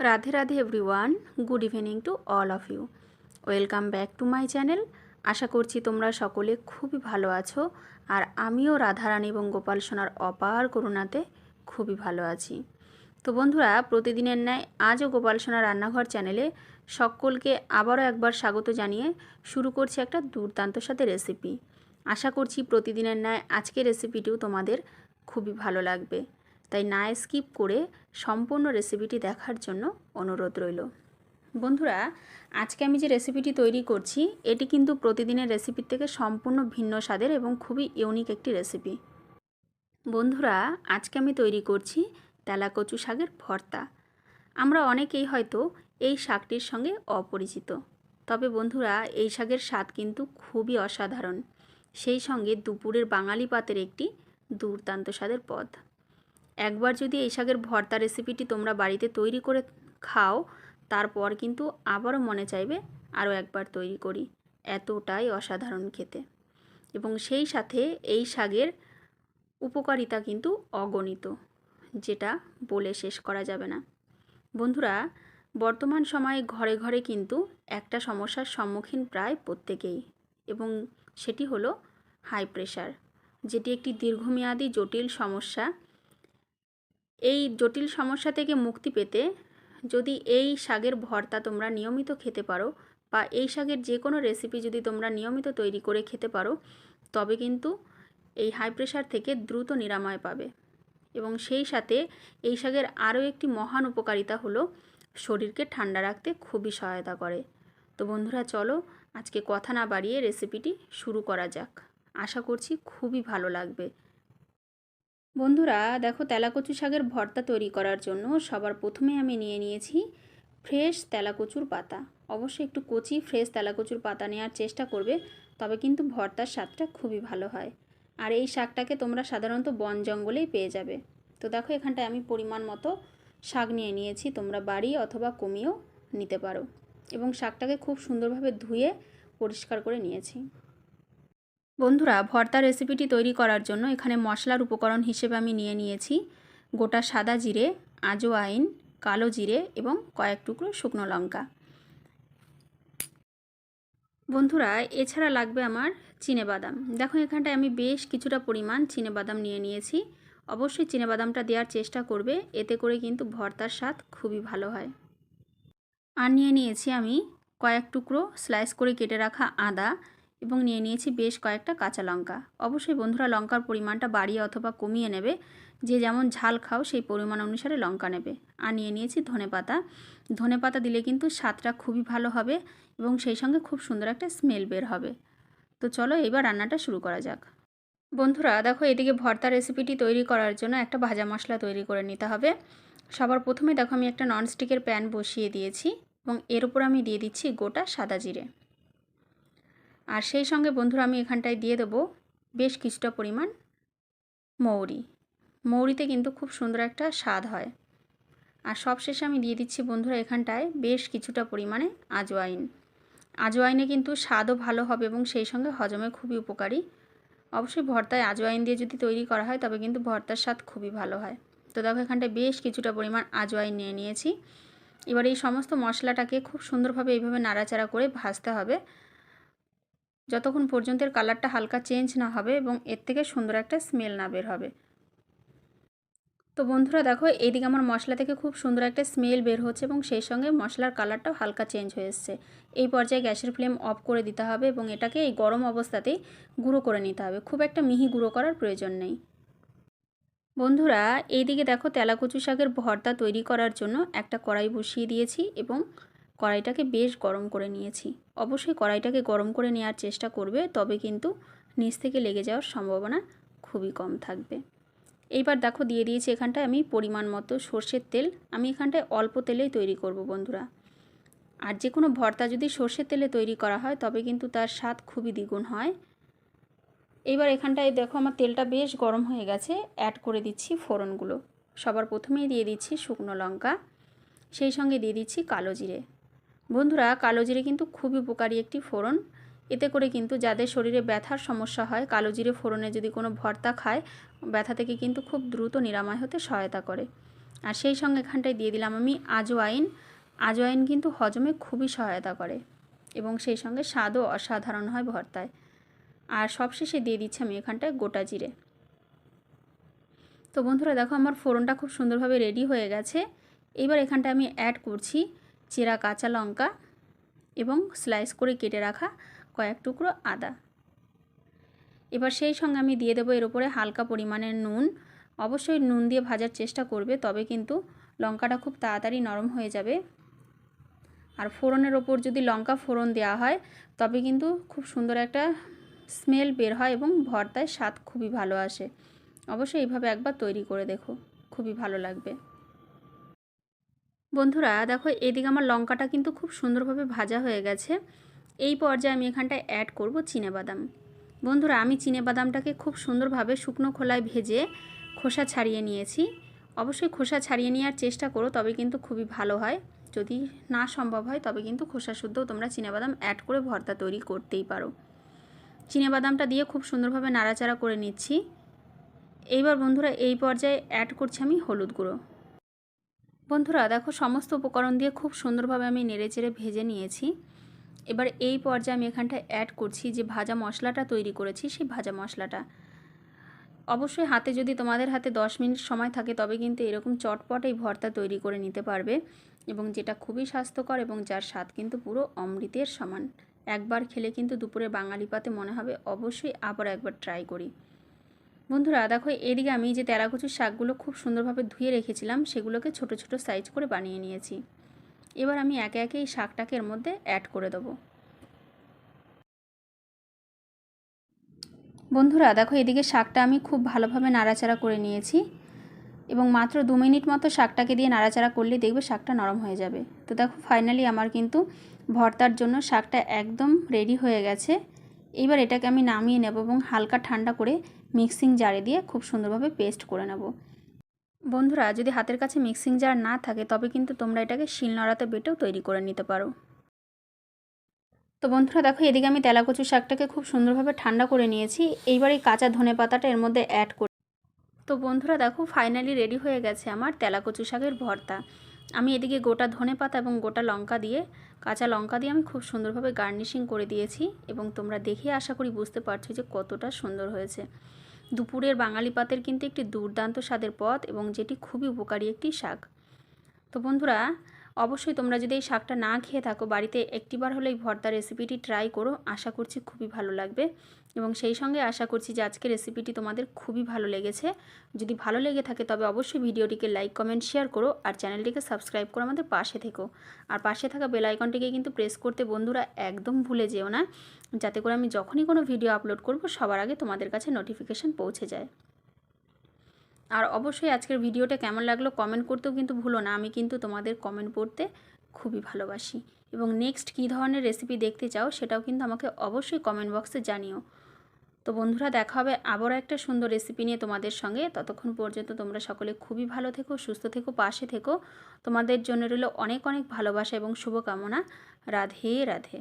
Radhe Radhe everyone good evening to all of you welcome back to my channel আশা করছি তোমরা সকলে খুবই ভালো আছো আর আমিও রাধারানী এবং গোপাল সোনার অপার করুণাতে খুবই ভালো আছি। তো বন্ধুরা, প্রতিদিনের ন্যায় আজও গোপাল সোনার রান্নাঘর চ্যানেলে সকলকে আবারও একবার স্বাগত জানিয়ে শুরু করছি একটা দুর্দান্ত সাথে রেসিপি আশা করছি প্রতিদিনের ন্যায় আজকের রেসিপিটিও তোমাদের খুবই ভালো লাগবে। তাই না স্কিপ করে সম্পূর্ণ রেসিপিটি দেখার জন্য অনুরোধ রইল। বন্ধুরা, আজকে আমি যে রেসিপিটি তৈরি করছি, এটি কিন্তু প্রতিদিনের রেসিপির থেকে সম্পূর্ণ ভিন্ন স্বাদের এবং খুবই ইউনিক একটি রেসিপি। বন্ধুরা, আজকে আমি তৈরি করছি তেলাকচু শাকের ভর্তা। আমরা অনেকেই হয়তো এই শাকটির সঙ্গে অপরিচিত। তবে বন্ধুরা, এই শাকের স্বাদ কিন্তু খুবই অসাধারণ। সেই সঙ্গে দুপুরের বাঙালি পাতের একটি দুর্দান্ত স্বাদের পদ। একবার যদি এই শাকের ভর্তা রেসিপিটি তোমরা বাড়িতে তৈরি করে খাও, তারপর কিন্তু আবারও মনে চাইবে আরও একবার তৈরি করি। এতটাই অসাধারণ খেতে। এবং সেই সাথে এই শাকের উপকারিতা কিন্তু অগণিত, যেটা বলে শেষ করা যাবে না। বন্ধুরা, বর্তমান সময়ে ঘরে ঘরে কিন্তু একটা সমস্যার সম্মুখীন প্রায় প্রত্যেকেই, এবং সেটি হলো হাই প্রেশার যেটি একটি দীর্ঘমেয়াদী জটিল সমস্যা এই জটিল সমস্যা থেকে মুক্তি পেতে যদি এই শাকের ভর্তা তোমরা নিয়মিত খেতে পারো বা এই শাকের যে কোনো রেসিপি যদি তোমরা নিয়মিত তৈরি করে খেতে পারো, তবে কিন্তু এই হাই প্রেশার থেকে দ্রুত নিরাময় পাবে। এবং সেই সাথে এই শাকের আরও একটি মহান উপকারিতা হলো শরীরকে ঠান্ডা রাখতে খুবই সহায়তা করে। তো বন্ধুরা, চলো আজকে কথা না বাড়িয়ে রেসিপিটি শুরু করা যাক। আশা করছি খুবই ভালো লাগবে। বন্ধুরা, দেখো তেলাকচু শাকের ভর্তা তৈরি করার জন্য সবার প্রথমে আমি নিয়ে নিয়েছি ফ্রেশ তেলাকচুর পাতা। অবশ্যই একটু কচি, ফ্রেশ তেলাকচুর পাতা নেওয়ার চেষ্টা করবে, তবে কিন্তু ভর্তার স্বাদটা খুবই ভালো হয়। আর এই শাকটাকে তোমরা সাধারণত বন জঙ্গলেই পেয়ে যাবে। তো দেখো, এখানটায় আমি পরিমাণ মতো শাক নিয়ে নিয়েছি, তোমরা বাড়ি অথবা কমিয়েও নিতে পারো। এবং শাকটাকে খুব সুন্দরভাবে ধুয়ে পরিষ্কার করে নিয়েছি। বন্ধুরা, ভর্তা রেসিপিটি তৈরি করার জন্য এখানে মশলার উপকরণ হিসেবে আমি নিয়ে নিয়েছি গোটা সাদা জিরে আজওয়াইন কালো জিরে এবং কয়েক টুকরো শুকনো লঙ্কা। বন্ধুরা, এছাড়া লাগবে আমার বাদাম। দেখো, এখানটায় আমি বেশ কিছুটা পরিমাণ বাদাম নিয়ে নিয়েছি। অবশ্যই বাদামটা দেওয়ার চেষ্টা করবে, এতে করে কিন্তু ভর্তার স্বাদ খুবই ভালো হয়। আর নিয়ে নিয়েছি আমি কয়েক টুকরো স্লাইস করে কেটে রাখা আদা এবং নিয়ে নিয়েছি বেশ কয়েকটা কাঁচা লঙ্কা। অবশ্যই বন্ধুরা লঙ্কার পরিমাণটা বাড়িয়ে অথবা কমিয়ে নেবে। যে যেমন ঝাল খাও, সেই পরিমাণ অনুসারে লঙ্কা নেবে। আর নিয়ে নিয়েছি ধনে পাতা। ধনে পাতা দিলে কিন্তু স্বাদটা খুবই ভালো হবে এবং সেই সঙ্গে খুব সুন্দর একটা স্মেল বের হবে। তো চলো এবার রান্নাটা শুরু করা যাক। বন্ধুরা, দেখো এদিকে ভর্তা রেসিপিটি তৈরি করার জন্য একটা ভাজা মশলা তৈরি করে নিতে হবে। সবার প্রথমে দেখো আমি একটা ননস্টিকের প্যান বসিয়ে দিয়েছি এবং এর উপর আমি দিয়ে দিচ্ছি গোটা সাদা জিরে। আর সেই সঙ্গে বন্ধুরা আমি এখানটায় দিয়ে দেবো বেশ কিছুটা পরিমাণ মৌরি। মৌরিতে কিন্তু খুব সুন্দর একটা স্বাদ হয়। আর সবশেষে আমি দিয়ে দিচ্ছি বন্ধুরা এখানটায় বেশ কিছুটা পরিমাণে আজওয়াইন আজওয়াইনে কিন্তু স্বাদও ভালো হবে এবং সেই সঙ্গে হজমে খুবই উপকারী। অবশ্যই ভর্তায় আজওয়াইন দিয়ে যদি তৈরি করা হয় তবে কিন্তু ভর্তার স্বাদ খুবই ভালো হয়। তো দেখো এখানটায় বেশ কিছুটা পরিমাণ আজওয়াইন নিয়ে নিয়েছি। এবার এই সমস্ত মশলাটাকে খুব সুন্দরভাবে এইভাবে নাড়াচাড়া করে ভাজতে হবে। যতক্ষণ পর্যন্ত এর কালারটা হালকা চেঞ্জ না হবে এবং এর থেকে সুন্দর একটা স্মেল না বের হবে। তো বন্ধুরা দেখো, এইদিকে আমার মশলা থেকে খুব সুন্দর একটা স্মেল বের হচ্ছে এবং সেই সঙ্গে মশলার কালারটাও হালকা চেঞ্জ হয়ে এসছে। এই পর্যায়ে গ্যাসের ফ্লেম অফ করে দিতে হবে এবং এটাকে এই গরম অবস্থাতেই গুঁড়ো করে নিতে হবে। খুব একটা মিহি গুঁড়ো করার প্রয়োজন নেই। বন্ধুরা, এইদিকে দেখো তেলাকুচু শাকের ভর্তা তৈরি করার জন্য একটা কড়াই বসিয়ে দিয়েছি এবং কড়াইটাকে বেশ গরম করে নিয়েছি। অবশ্যই কড়াইটাকে গরম করে নেওয়ার চেষ্টা করবে, তবে কিন্তু নিচ থেকে লেগে যাওয়ার সম্ভাবনা খুবই কম থাকবে। এইবার দেখো দিয়ে দিয়েছি এখানটায় আমি পরিমাণ মতো সর্ষের তেল। আমি এখানটায় অল্প তেলেই তৈরি করব বন্ধুরা। আর যে কোনো ভর্তা যদি সর্ষের তেলে তৈরি করা হয়, তবে কিন্তু তার স্বাদ খুবই দ্বিগুণ হয়। এইবার এখানটায় দেখো আমার তেলটা বেশ গরম হয়ে গেছে অ্যাড করে দিচ্ছি ফোড়নগুলো। সবার প্রথমেই দিয়ে দিচ্ছি শুকনো লঙ্কা, সেই সঙ্গে দিয়ে দিচ্ছি কালো জিরে। বন্ধুরা কালো জিরে কিন্তু খুবই উপকারী একটি ফোড়ন। এতে করে কিন্তু যাদের শরীরে ব্যথার সমস্যা হয় কালো জিরে ফোড়নে যদি কোনো ভর্তা খায়, ব্যথা থেকে কিন্তু খুব দ্রুত নিরাময় হতে সহায়তা করে। আর সেই সঙ্গে এখানটায় দিয়ে দিলাম আমি আজওয়াইন আজওয়াইন কিন্তু হজমে খুবই সহায়তা করে এবং সেই সঙ্গে স্বাদও অসাধারণ হয় ভর্তায়। আর সবশেষে দিয়ে দিচ্ছি আমি এখানটায় গোটা জিরে। তো বন্ধুরা, দেখো আমার ফোড়নটা খুব সুন্দরভাবে রেডি হয়ে গেছে। এবার এখানটা আমি অ্যাড করছি চেরা কাঁচা লঙ্কা এবং স্লাইস করে কেটে রাখা কয়েক টুকরো আদা। এবার সেই সঙ্গে আমি দিয়ে দেবো এর উপরে হালকা পরিমাণের নুন। অবশ্যই নুন দিয়ে ভাজার চেষ্টা করবে, তবে কিন্তু লঙ্কাটা খুব তাড়াতাড়ি নরম হয়ে যাবে। আর ফোড়নের ওপর যদি লঙ্কা ফোড়ন দেওয়া হয়, তবে কিন্তু খুব সুন্দর একটা স্মেল বের হয় এবং ভর্তায় স্বাদ খুবই ভালো আসে। অবশ্যই এইভাবে একবার তৈরি করে দেখো, খুবই ভালো লাগবে। বন্ধুরা, দেখো এদিকে আমার লঙ্কাটা কিন্তু খুব সুন্দরভাবে ভাজা হয়ে গেছে। এই পর্যায়ে আমি এখানটায় অ্যাড করব বাদাম। বন্ধুরা, আমি বাদামটাকে খুব সুন্দরভাবে শুকনো খোলায় ভেজে খোসা ছাড়িয়ে নিয়েছি। অবশ্যই খোসা ছাড়িয়ে নেওয়ার চেষ্টা করো, তবে কিন্তু খুবই ভালো হয়। যদি না সম্ভব হয়, তবে কিন্তু খোসা শুদ্ধও তোমরা বাদাম অ্যাড করে ভর্তা তৈরি করতেই পারো। বাদামটা দিয়ে খুব সুন্দরভাবে নাড়াচাড়া করে নিচ্ছি। এইবার বন্ধুরা, এই পর্যায়ে অ্যাড করছি আমি হলুদ গুঁড়ো। বন্ধুরা, দেখো সমস্ত উপকরণ দিয়ে খুব সুন্দরভাবে আমি নেড়েচেড়ে ভেজে নিয়েছি। এবার এই পর্যায়ে আমি এখানটায় অ্যাড করছি যে ভাজা মশলাটা তৈরি করেছি, সেই ভাজা মশলাটা। অবশ্যই হাতে যদি তোমাদের হাতে 10 মিনিট সময় থাকে, তবে কিন্তু এরকম চটপট এই ভর্তা তৈরি করে নিতে পারবে এবং যেটা খুবই স্বাস্থ্যকর এবং যার স্বাদ কিন্তু পুরো অমৃতের সমান। একবার খেলে কিন্তু দুপুরে বাঙালি পাতে মনে হবে, অবশ্যই আবার একবার ট্রাই করি। বন্ধুরা, দেখো, এদিকে আমি যে তেরাকুচুর শাকগুলো খুব সুন্দরভাবে ধুয়ে রেখেছিলাম, সেগুলোকে ছোট ছোট সাইজ করে বানিয়ে নিয়েছি। এবার আমি একে একে এই শাকটাকে এর মধ্যে অ্যাড করে দেবো। বন্ধুরা, দেখো, এদিকে শাকটা আমি খুব ভালোভাবে নাড়াচাড়া করে নিয়েছি এবং মাত্র দু মিনিট মতো শাকটাকে দিয়ে নাড়াচাড়া করলে দেখবে শাকটা নরম হয়ে যাবে। তো দেখো ফাইনালি আমার কিন্তু ভর্তার জন্য শাকটা একদম রেডি হয়ে গেছে। এবার এটাকে আমি নামিয়ে নেব এবং হালকা ঠান্ডা করে মিক্সিং জারে দিয়ে খুব সুন্দরভাবে পেস্ট করে নেব। বন্ধুরা, যদি হাতের কাছে মিক্সিং জার না থাকে, তবে কিন্তু তোমরা এটাকে শিলনোড়াতে বেটেও তৈরি করে নিতে পারো। তো বন্ধুরা, দেখো, এদিকে আমি তেলাকচু শাকটাকে খুব সুন্দরভাবে ঠান্ডা করে নিয়েছি। এইবার এই কাঁচা ধনে পাতাটা এর মধ্যে অ্যাড করে তো বন্ধুরা, দেখো ফাইনালি রেডি হয়ে গেছে আমার তেলাকচু শাকের ভর্তা। আমি এদিকে গোটা ধনে পাতা এবং গোটা লঙ্কা দিয়ে, কাঁচা লঙ্কা দিয়ে আমি খুব সুন্দরভাবে গার্নিশিং করে দিয়েছি এবং তোমরা দেখে আশা করি বুঝতে পারছ যে কতটা সুন্দর হয়েছে। দুপুরের বাঙালি পাতের কিন্তু একটি দুর্দান্ত স্বাদের পথ এবং যেটি খুবই উপকারী একটি শাক। তো বন্ধুরা অবশ্যই তোমরা যদি এই শাকটা না খেয়ে থাকো, বাড়িতে একটিবার হলে এই ভর্তা রেসিপিটি ট্রাই করো, আশা করছি খুবই ভালো লাগবে। এবং সেই সঙ্গে আশা করছি যে আজকের রেসিপিটি তোমাদের খুবই ভালো লেগেছে। যদি ভালো লেগে থাকে তবে অবশ্যই ভিডিওটিকে লাইক কমেন্ট শেয়ার করো আর চ্যানেলটিকে সাবস্ক্রাইব করো আমাদের পাশে থেকো। আর পাশে থাকা বেল আইকনটিকে কিন্তু প্রেস করতে বন্ধুরা একদম ভুলে যেও না, যাতে করে আমি যখনই কোনো ভিডিও আপলোড করব সবার আগে তোমাদের কাছে নোটিফিকেশান পৌঁছে যায়। আর অবশ্যই আজকের ভিডিওটা কেমন লাগল কমেন্ট করতেও কিন্তু ভুলো না। আমি কিন্তু তোমাদের কমেন্ট পড়তে খুবই ভালোবাসি। এবং নেক্সট কী ধরনের রেসিপি দেখতে চাও সেটাও কিন্তু আমাকে অবশ্যই কমেন্ট বক্সে জানিও। তো বন্ধুরা, দেখা হবে আবারও একটা সুন্দর রেসিপি নিয়ে তোমাদের সঙ্গে। ততক্ষণ পর্যন্ত তোমরা সকলে খুবই ভালো থেকো, সুস্থ থেকো, পাশে থেকো। তোমাদের জন্য রইল অনেক অনেক ভালোবাসা এবং শুভকামনা। রাধে রাধে।